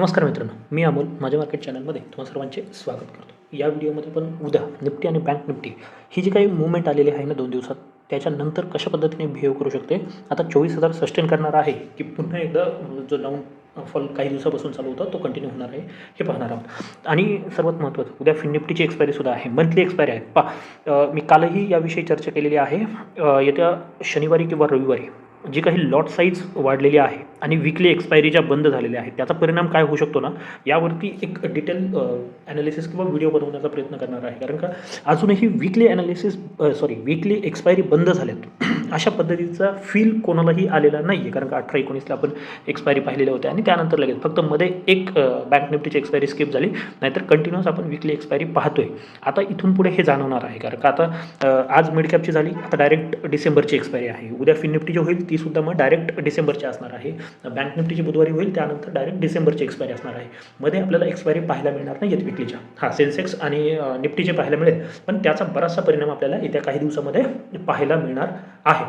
नमस्कार मित्रांनो मी अमोल माझ्या मार्केट चॅनलमध्ये तुम्हा सर्वांचे स्वागत करतो. या व्हिडिओमध्ये पण उद्या निफ्टी आणि बँक निफ्टी ही जी काही मुवमेंट आलेली आहे ना दोन दिवसात त्याच्यानंतर कशा पद्धतीने बिहेव करू शकते? आता चोवीस हजार सस्टेन करणार आहे की पुन्हा एकदा जो डाऊन फॉल काही दिवसापासून चालू होता तो कंटिन्यू होणार आहे हे पाहणार आहोत. आणि सर्वात महत्त्वाचं उद्या फिन निफ्टीची एक्सपायरीसुद्धा आहे मंथली एक्सपायरी आहे. पा मी कालही याविषयी चर्चा केलेली आहे येत्या शनिवारी किंवा रविवारी. जी काही लॉट साईज वाढलेली आहे आणि विकली एक्सपायरी ज्या बंद झालेल्या आहेत त्याचा परिणाम काय होऊ शकतो ना? यावरती एक डिटेल ॲनालिसिस किंवा व्हिडिओ बनवण्याचा प्रयत्न करणार आहे. कारण का अजूनही weekly analysis sorry weekly expiry बंद झाल्यात अशा पद्धतीचा फील कोणालाही आलेला नाही आहे कारण का अठरा एकोणीसला आपण एक्सपायरी पाहिलेल्या होत्या आणि त्यानंतर लगेच फक्त मध्ये एक बँक निफ्टीची एक्सपायरी स्किप झाली. नाहीतर कंटिन्युअस आपण विकली एक्सपायरी पाहतोय. आता इथून पुढे हे जाणवणार आहे. कारण का आता आज मिड कॅपची झाली आता डायरेक्ट डिसेंबरची एक्सपायरी आहे. उद्या फिन निफ्टी जी होईल ती सुद्धा मग डायरेक्ट डिसेंबरची असणार आहे. बँक निफ्टीची बुधवारी होईल त्यानंतर डायरेक्ट डिसेंबरची एक्सपायरी असणार आहे. मध्ये आपल्याला एक्सपायरी पाहायला मिळणार नाही आहेत विकलीच्या हां सेन्सेक्स आणि निफ्टीचे पाहायला मिळेल. पण त्याचा बराचसा परिणाम आपल्याला येत्या काही दिवसामध्ये पाहायला मिळणार आहे.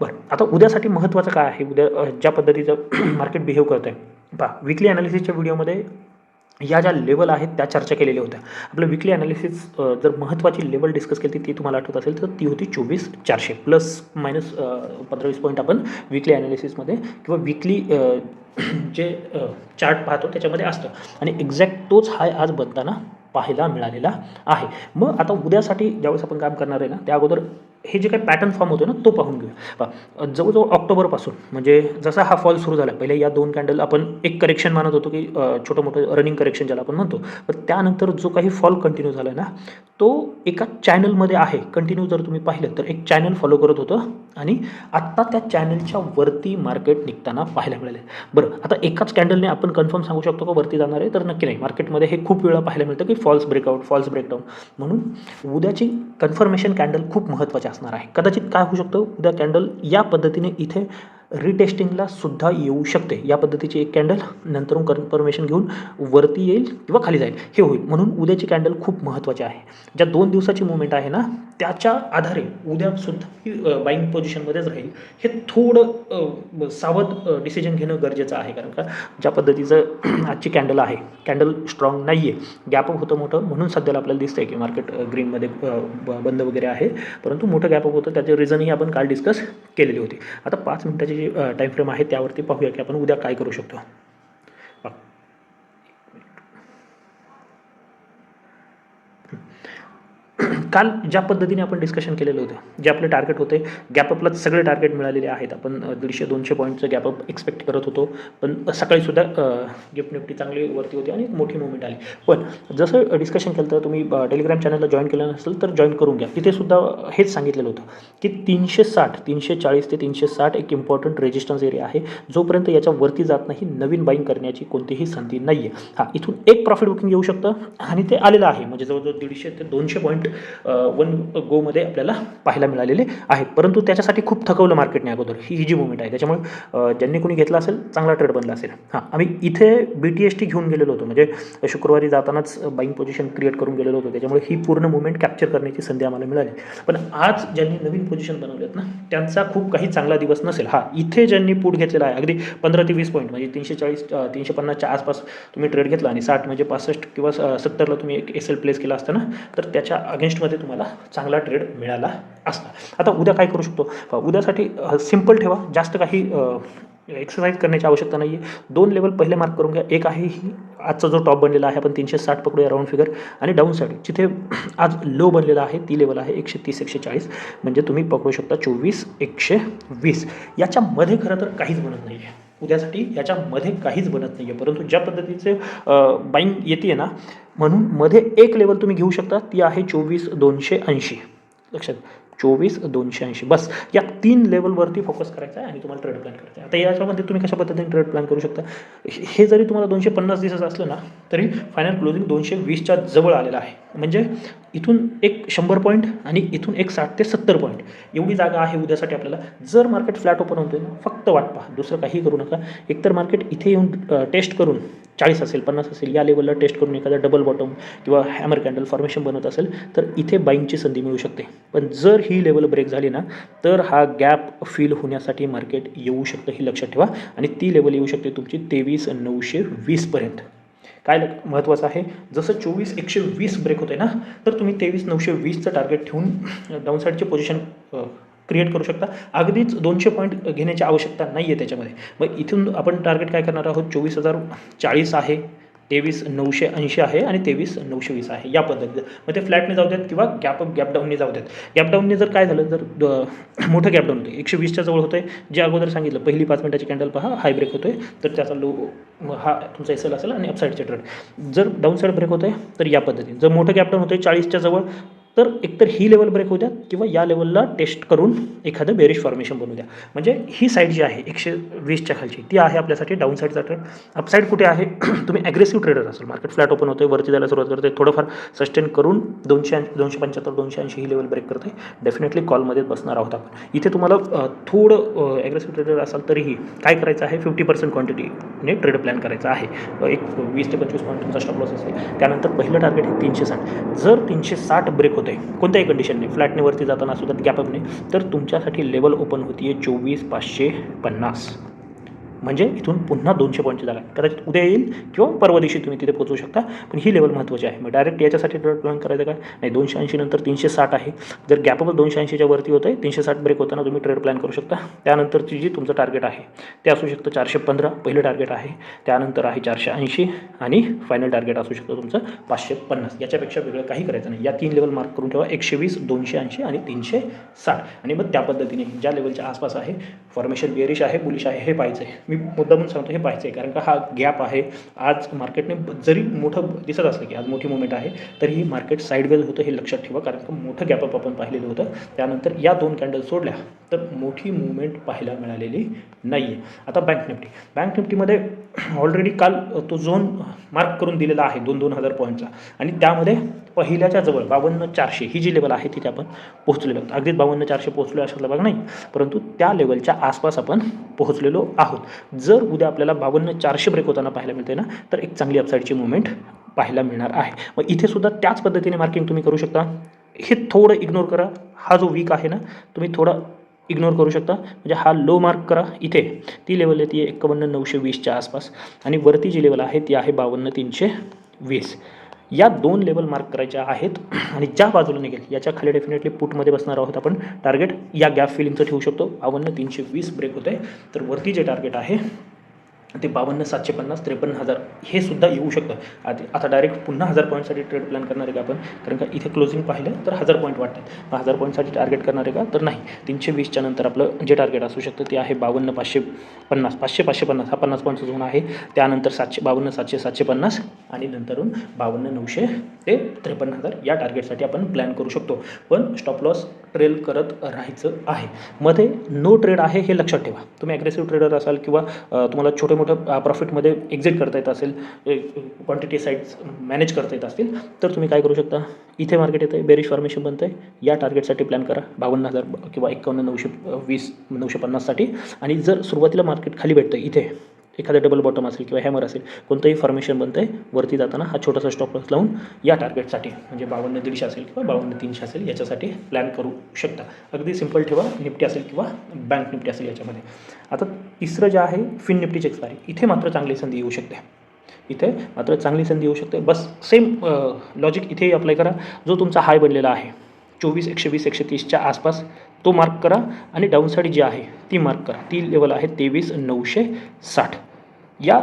बरं आता उद्यासाठी महत्त्वाचं काय आहे? उद्या ज्या पद्धतीचं मार्केट बिहेव करतं आहे पहा विकली ॲनालिसिसच्या व्हिडिओमध्ये या ज्या लेवल आहेत त्या चर्चा केलेल्या होत्या. आपलं विकली ॲनालिसिस जर महत्त्वाची लेवल डिस्कस केली ती तुम्हाला आठवत असेल तर ती होती चोवीस चारशे प्लस मायनस पंधरा वीस पॉईंट आपण विकली ॲनालिसिसमध्ये किंवा विकली जे चार्ट पाहतो त्याच्यामध्ये असतं. आणि एक्झॅक्ट तोच हाय आज बनताना पाहायला मिळालेला आहे. मग आता उद्यासाठी ज्यावेळेस आपण काम करणार आहे ना त्या अगोदर हे जे काही पॅटर्न फॉर्म होतो ना तो पाहून घेऊया. जवळजवळ ऑक्टोबरपासून म्हणजे जसा हा फॉल सुरू झाला पहिले या दोन कॅन्डल आपण एक करेक्शन मानत होतो की छोटं मोठं रनिंग करेक्शन ज्याला आपण म्हणतो पण त्यानंतर जो काही फॉल कंटिन्यू झाला ना तो एका चॅनलमध्ये आहे. कंटिन्यू जर तुम्ही पाहिलं तर एक चॅनल फॉलो करत होतं आणि आत्ता त्या चॅनलच्या वरती मार्केट निघताना पाहायला मिळाले बरं आता एकाच कॅन्डलने आपण कन्फर्म सांगू शकतो का वरती जाणार आहे? तर नक्की नाही. मार्केटमध्ये हे खूप वेळा पाहायला मिळतं की फॉल्स ब्रेकआउट फॉल्स ब्रेकडाऊन म्हणून उद्याची कन्फर्मेशन कॅन्डल खूप महत्त्वाची असणार आहे. कदाचित काय होऊ शकतं? उद्या कॅन्डल या पद्धतीने इथे रिटेस्टिंगला सुद्धा येऊ शकते. या पद्धतीची एक कॅन्डल नंतरून कन्फर्मेशन घेऊन वरती येईल किंवा खाली जाईल. हे होईल. म्हणून उद्याची कॅन्डल खूप महत्त्वाची आहे. ज्या दोन दिवसाची मुवमेंट आहे ना त्याच्या आधारे उद्यासुद्धा ही बाईंग पोझिशनमध्येच राहील. हे थोडं सावध डिसिजन घेणं गरजेचं आहे. कारण का? ज्या पद्धतीचं आजची कॅन्डल आहे कॅन्डल स्ट्रॉंग नाही आहे गॅपअप होतं मोठं. म्हणून सध्याला आपल्याला दिसतंय की मार्केट ग्रीनमध्ये बंद वगैरे आहे. परंतु मोठं गॅपअप होतं. त्याचे रिझनही आपण काल डिस्कस केलेली होती. आता पाच मिनिटाची जी टाईम फ्रेम आहे त्यावरती पाहूया की आपण उद्या काय करू शकतो. काल ज्या पद्धतीने आपण डिस्कशन केलेलं होतं जे आपले टार्गेट होते गॅपअपला सगळे टार्गेट मिळालेले आहेत. आपण दीडशे दोनशे पॉईंटचं गॅपअप एक्सपेक्ट करत होतो. पण सकाळीसुद्धा गिफ्ट निफ्टी चांगली वरती होती आणि मोठी मुवमेंट आली. पण जसं डिस्कशन केलं तर तुम्ही टेलिग्राम चॅनलला जॉईन केलं नसेल तर जॉईन करून घ्या. तिथे सुद्धा हेच सांगितलेलं होतं की तीनशे साठ तीनशे चाळीस ते तीनशे साठ एक इम्पॉर्टंट रेजिस्टन्स एरिया आहे. जोपर्यंत याच्या वरती जात नाही नवीन बाईंग करण्याची कोणतीही संधी नाही आहे हां इथून एक प्रॉफिट बुकिंग येऊ शकतं आणि ते आलेलं आहे. म्हणजे जवळजवळ दीडशे ते दोनशे पॉईंट वन गोमध्ये आपल्याला पाहायला मिळालेले आहेत परंतु त्याच्यासाठी खूप थकवलं मार्केटने अगोदर. ही ही जी मुवमेंट आहे. त्याच्यामुळे ज्यांनी कोणी घेतला असेल चांगला ट्रेड बनला असेल. हां आम्ही इथे बी टी एस टी घेऊन गेलेलो होतो. म्हणजे शुक्रवारी जातानाच बाईंग पोझिशन क्रिएट करून गेलेलो होतो. त्याच्यामुळे ही पूर्ण मुवमेंट कॅप्चर करण्याची संधी आम्हाला मिळाली. पण आज ज्यांनी नवीन पोझिशन बनवलेत ना त्यांचा खूप काही चांगला दिवस नसेल. हा इथे ज्यांनी पूट घेतलेला आहे अगदी पंधरा ते वीस पॉईंट म्हणजे तीनशे चाळीस तीनशे पन्नासच्या आसपास तुम्ही ट्रेड घेतला आणि साठ म्हणजे पासष्ट किंवा सत्तरला तुम्ही एक एस एल प्लेस केला असताना तर त्याच्या अगेन्स्टमध्ये तुम्हाला चांगला ट्रेड मिळाला असता आता उद्या काय करू शकतो? उद्यासाठी सिंपल ठेवा. जास्त काही एक्सरसाइज करण्याची आवश्यकता नाही आहे दोन लेवल पहिले मार्क करून घ्या. एक आहे ही आजचा जो टॉप बनलेला आहे आपण तीनशे साठ पकडूया राऊंड फिगर आणि डाऊन साईड जिथे आज लो बनलेला आहे ती लेवल आहे एकशे तीस एकशे चाळीस म्हणजे तुम्ही पकडू शकता चोवीस एकशे वीस याच्यामध्ये खरं तर काहीच बनत नाही आहे उद्यासाठी याच्यामध्ये काहीच बनत नाही आहे परंतु ज्या पद्धतीचे बाईंग येते ना म्हणून मध्ये एक लेवल तुम्ही घेऊ शकता ती आहे चोवीस दोनशे ऐंशी. लक्षात चोवीस दोनशे ऐंशी. बस या तीन लेवलवरती फोकस करायचा आहे आणि तुम्हाला ट्रेड प्लॅन करायचा आहे आता याच्यामध्ये तुम्ही कशा पद्धतीने ट्रेड प्लॅन करू शकता? हे जरी तुम्हाला दोनशे पन्नास दिवस असलं ना तरी फायनल क्लोजिंग दोनशे वीसच्या जवळ आलेलं आहे. म्हणजे इथून एक शंभर पॉईंट आणि इथून एक साठ ते सत्तर पॉईंट एवढी जागा आहे उद्यासाठी आपल्याला. जर मार्केट फ्लॅट ओपन होते फक्त वाट पहा. दुसरं काही करू नका. एकतर मार्केट इथे येऊन टेस्ट करून चाळीस असेल पन्नास असेल या लेवलला टेस्ट करून एखादा डबल बॉटम किंवा हॅमर कॅन्डल फॉर्मेशन बनवत असेल तर इथे बाईंगची संधी मिळू शकते. पण जर ही लेवल ब्रेक झाली ना तर हा गॅप फील होण्यासाठी मार्केट येऊ शकतं ही लक्षात ठेवा. आणि ती लेवल येऊ शकते तुमची तेवीस नऊशे वीसपर्यंत काय महत्त्वाचं आहे? जसं चोवीस एकशे वीस ब्रेक होते ना तर तुम्ही तेवीस नऊशे वीसचं टार्गेट ठेवून डाऊनसाईडचे पोझिशन क्रिएट करू शकता. अगदीच दोनशे पॉईंट घेण्याची आवश्यकता नाही आहे त्याच्यामध्ये. मग इथून आपण टार्गेट काय करणार आहोत? चोवीस हजार चाळीस आहे. तेवीस नऊशे ऐंशी आहे आणि तेवीस नऊशे वीस आहे. या पद्धतीचं मग ते फ्लॅटने जाऊ देत किंवा गॅप गॅपडाऊनने जाऊ देत. गॅपडाऊनने जर काय झालं जर द- मोठं गॅपडाऊन होतं एकशे वीसच्या जवळ होतं आहे जे अगोदर सांगितलं पहिली पाच मिनटाची कॅन्डल पहा हाय ब्रेक होतो आहे तर त्याचा लो हा तुमचा एस एल असेल आणि अपसाईडचे ट्रेड जर डाऊन साईड ब्रेक होतं आहे तर या पद्धतीने जर मोठं गॅपडाऊन होतं आहे चाळीसच्या जवळ तर एकतर ही लेवल ब्रेक होऊ द्या किंवा या लेवलला टेस्ट करून एखादं बेरिश फॉर्मेशन बनवू द्या. म्हणजे ही साईड जी आहे एकशे वीसच्या खालची ती आहे आपल्यासाठी डाऊन साईडचा ट्रेड अपसाईड कुठे आहे? तुम्ही ॲग्रेसिव्ह ट्रेडर असाल. मार्केट फ्लॅट ओपन होते वरती जायला सुरुवात करते थोडंफार सस्टेन करून दोनशे ऐंशी दोनशे पंच्याहत्तर दोनशे ऐंशी ही लेवल ब्रेक करते डेफिनेटली कॉलमध्ये बसणार आहोत आपण. इथे तुम्हाला थोडं ॲग्रेसिव्ह ट्रेडर असाल तरीही काय करायचं आहे? फिफ्टी पर्सेंट क्वांटिटीने ट्रेड प्लॅन करायचा आहे. एक वीस ते पंचवीस पॉईंट तुमचा स्टॉप लॉस असेल. त्यानंतर पहिलं टार्गेट आहे तीनशे साठ. जर तीनशे साठ ब्रेक होतं कोणत्याही कंडिशनने फ्लॅटने वरती जाताना सुद्धा गॅपअपने तर तुमच्यासाठी लेवल ओपन होती आहे चोवीस पाचशे पन्नास. म्हणजे इथून पुन्हा दोनशे पॉईंटची जागा कदाचित उद्या येईल किंवा परवा दिवशी तुम्ही तिथे पोहोचू शकता पण ही लेवल महत्त्वाची आहे. मग डायरेक्ट याच्यासाठी ट्रेड प्लॅन करायचं काय नाही दोनशे ऐंशी नंतर तीनशे साठ आहे. जर गॅपवर दोनशे ऐंशीच्या वरती होतं आहे तीनशे साठ ब्रेक होताना तुम्ही ट्रेड प्लॅन करू शकता. त्यानंतरची जी तुमचं टार्गेट आहे ते असू शकतं चारशे पंधरा पहिलं टार्गेट आहे. त्यानंतर आहे चारशे ऐंशी आणि फायनल टार्गेट असू शकतं तुमचं पाचशे पन्नास. याच्यापेक्षा वेगळं काही करायचं नाही. या तीन लेवल मार्क करून ठेवा एकशे वीस दोनशे ऐंशी आणि तीनशे साठ. आणि मग त्या पद्धतीने ज्या लेवलच्या आसपास आहे फॉर्मेशन बेरिश आहे बुलिश आहे हे पाहायचं आहे मी मुद्दामून सांगतो हे पाहायचं आहे कारण का हा गॅप आहे. आज मार्केटने जरी मोठं दिसत असलं की आज मोठी मुवमेंट आहे तरीही मार्केट साईडवेज होतं हे लक्षात ठेवा. कारण का मोठं गॅपअप आपण पाहिलेलं होतं. त्यानंतर या दोन कॅन्डल सोडल्या. तर मोठी मुवमेंट पाहायला मिळालेली नाही आहे आता बँक निफ्टी बँक निफ्टीमध्ये ऑलरेडी काल तो झोन मार्क करून दिलेला आहे दोन दोन हजार पॉईंटचा आणि त्यामध्ये पहिल्याच्या जवळ बावन्न चारशे ही जी लेवल आहे तिथे आपण पोहोचलेलो आहोत. अगदीच बावन्न चारशे पोहोचलो अशातला भाग नाही परंतु त्या लेवलच्या आसपास आपण पोहोचलेलो आहोत. जर उद्या आपल्याला बावन्न चारशे ब्रेक होताना पाहायला मिळते ना तर एक चांगली अपसाईडची मुवमेंट पाहायला मिळणार आहे. मग इथे सुद्धा त्याच पद्धतीने मार्किंग तुम्ही करू शकता. हे थोडं इग्नोर करा. हा जो वीक आहे ना तुम्ही थोडा इग्नोर करू शकता. म्हणजे हा लो मार्क करा इथे. ती लेवल आहे ती आहे एकावन्न नऊशे वीसच्या आसपास. आणि वरती जी लेवल आहे ती आहे बावन्न तीनशे वीस. या दोन लेवल मार्क करायच्या आहेत. आणि ज्या बाजूला निघेल याच्या खाली डेफिनेटली पुटमध्ये बसणार आहोत आपण. टार्गेट या गॅप फिलिंगचं ठेवू शकतो. बावन्न तीनशे वीस ब्रेक होते तर वरती जे टार्गेट आहे ते बावन्न सातशे पन्नास त्रेपन्न हजार हे सुद्धा येऊ शकतं. आधी आता डायरेक्ट पुन्हा हजार पॉईंटसाठी ट्रेड प्लॅन करणार आहे का आपण? कारण का इथे क्लोजिंग पाहिलं तर हजार पॉईंट वाटतात. मग हजार पॉईंटसाठी टार्गेट करणार आहे का? तर नाही. तीनशे वीसच्या नंतर आपलं जे टार्गेट असू शकतं ते आहे बावन्न पाचशे पन्नास. पाचशे पाचशे पन्नास. हा पन्नास पॉईंटचा झोन आहे. त्यानंतर सातशे बावन्न सातशे सातशे पन्नास आणि नंतरून बावन्न नऊशे ते त्रेपन्न हजार या टार्गेटसाठी आपण प्लॅन करू शकतो. पण स्टॉप लॉस ट्रेल करत राहायचं आहे. मध्ये नो ट्रेड आहे हे लक्षात ठेवा. तुम्ही ॲग्रेसिव्ह ट्रेडर असाल किंवा तुम्हाला छोटे मोठे प्रॉफिटमध्ये एक्झिट करता येत असेल क्वांटिटी साईड्स मॅनेज करता येत असतील तर तुम्ही काय करू शकता? इथे मार्केट येतं आहे बेरिश फॉर्मेशन बनतं आहे या टार्गेटसाठी प्लॅन करा. बावन्न हजार किंवा एकावन्न नऊशे वीस नऊशे पन्नाससाठी. आणि जर सुरुवातीला मार्केट खाली भेटतं इथे एखादं डबल बॉटम असेल किंवा हॅमर असेल कोणतंही फॉर्मेशन बनतं आहे वरती जाताना हा छोटासा स्टॉप लॉस लावून या टार्गेटसाठी म्हणजे बावन्न दीडशे असेल किंवा बावन्न तीनशे असेल याच्यासाठी प्लॅन करू शकता. अगदी सिंपल ठेवा निफ्टी असेल किंवा बँक निफ्टी असेल याच्यामध्ये. आता तिसरं जे आहे फिन निफ्टीची एक्सपायरी इथे मात्र चांगली संधी येऊ शकते. इथे मात्र चांगली संधी येऊ शकते. बस सेम लॉजिक इथेही अप्लाय करा. जो तुमचा हाय बनलेला आहे चोवीस एकशे वीस एकशे तीसच्या आसपास तो मार्क करा. आणि डाऊन साईड जी आहे ती मार्क करा. ती लेवल आहे तेवीस नऊशे साठ. या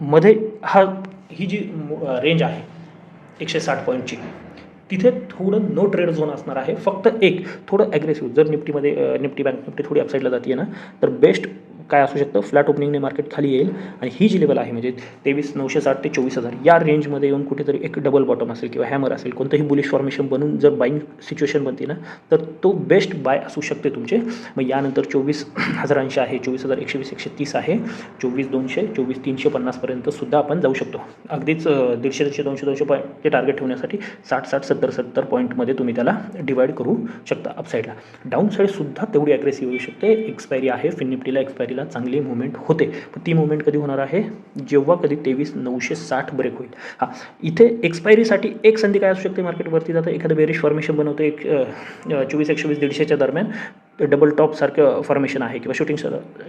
मध्ये हा ही जी रेंज आहे एकशे साठ पॉईंटची तिथे थोडं नो ट्रेड झोन असणार आहे. फक्त एक थोडं ॲग्रेसिव्ह जर निफ्टीमध्ये निफ्टी बँक निफ्टी थोडी अपसाईडला जाते ना तर बेस्ट काय असू शकतं? फ्लॅट ओपनिंगने मार्केट खाली येईल. आणि ही जी लेवल आहे म्हणजे तेवीस नऊशे साठ ते चोवीस हजार या रेंजमध्ये येऊन कुठेतरी एक डबल बॉटम असेल किंवा हॅमर असेल कोणतंही बुलिश फॉर्मेशन बनून जर बाईंग सिच्युएशन बनते ना तर तो बेस्ट बाय असू शकते तुमचे. मग यानंतर चोवीस हजार ऐंशी आहे चोवीस हजार एकशे वीस एकशे तीस आहे. चोवीस दोनशे चोवीस तीनशे पन्नासपर्यंत सुद्धा आपण जाऊ शकतो. अगदीच दीडशे दीडशे दोनशे दोनशे पॉईंट ते टार्गेट ठेवण्यासाठी साठ साठ सत्तर सत्तर पॉईंटमध्ये तुम्ही त्याला डिवाईड करू शकता अपसाईडला डाऊन साईडसुद्धा तेवढी ॲग्रेसिव्ह येऊ शकते. एक्सपायरी आहे फिन एक्सपायरी एक्सपायरीला चांगली मुवमेंट होते. ती मुवमेंट कधी होणार आहे? जेव्हा कधी तेवीस नऊशे साठ ब्रेक होईल. हां इथे एक्सपायरीसाठी एक संधी काय असू शकते मार्केटवरती जातं एखादं बेरिश फॉर्मेशन बनवतं एक चोवीस एकशे वीस दीडशेच्या दरम्यान. डबल टॉपसारखं फॉर्मेशन आहे किंवा शूटिंग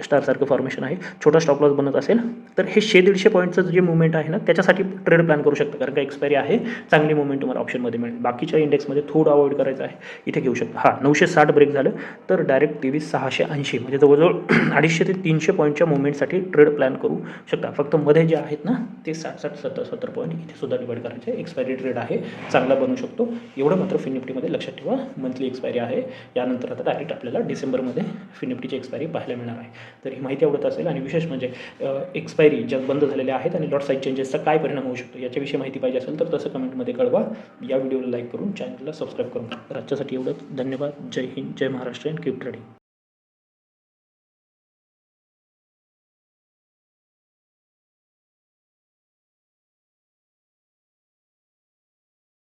स्टारसारखं फॉर्मेशन आहे. छोटा स्टॉप लॉस बनत असेल तर हे शे दीडशे पॉईंटचं जे मुवमेंट आहे ना त्याच्यासाठी ट्रेड प्लॅन करू शकता. कारण का एक्सपायरी आहे चांगली मुवमेंट तुम्हाला ऑप्शनमध्ये मिळेल. बाकीच्या इंडेक्समध्ये थोडं अवॉइड करायचं आहे. इथे घेऊ शकता. हां नऊशे साठ ब्रेक झालं तर डायरेक्ट तेवीस सहाशे ऐंशी. म्हणजे जवळजवळ अडीचशे ते तीनशे पॉईंटच्या मुवमेंटसाठी ट्रेड प्लॅन करू शकता. फक्त मध्ये जे आहेत ना ते साठ साठ सत्तर सत्तर पॉईंट इथे सुद्धा डिवाइड करायचे. एक्सपायरी ट्रेड आहे चांगला बनू शकतो. एवढं मात्र फिनिफ्टीमध्ये लक्षात ठेवा. मंथली एक्सपायरी आहे. यानंतर आता डायरेक्ट आपल्याला डिसेंबरमध्ये फिनिफ्टीची एक्सपायरी पाहायला मिळणार आहे. तर ही माहिती आवडत असेल आणि विशेष म्हणजे एक्सपायरी ज्या बंद झालेल्या आहेत आणि लॉट साईज चेंजेसचा काय परिणाम होऊ शकतो याच्याविषयी माहिती पाहिजे असेल तर तसं कमेंटमध्ये कळवा. या व्हिडिओला लाईक करून चॅनलला सबस्क्राईब करून आजच्यासाठी एवढंच. धन्यवाद. जय हिंद. जय महाराष्ट्र. And keep trading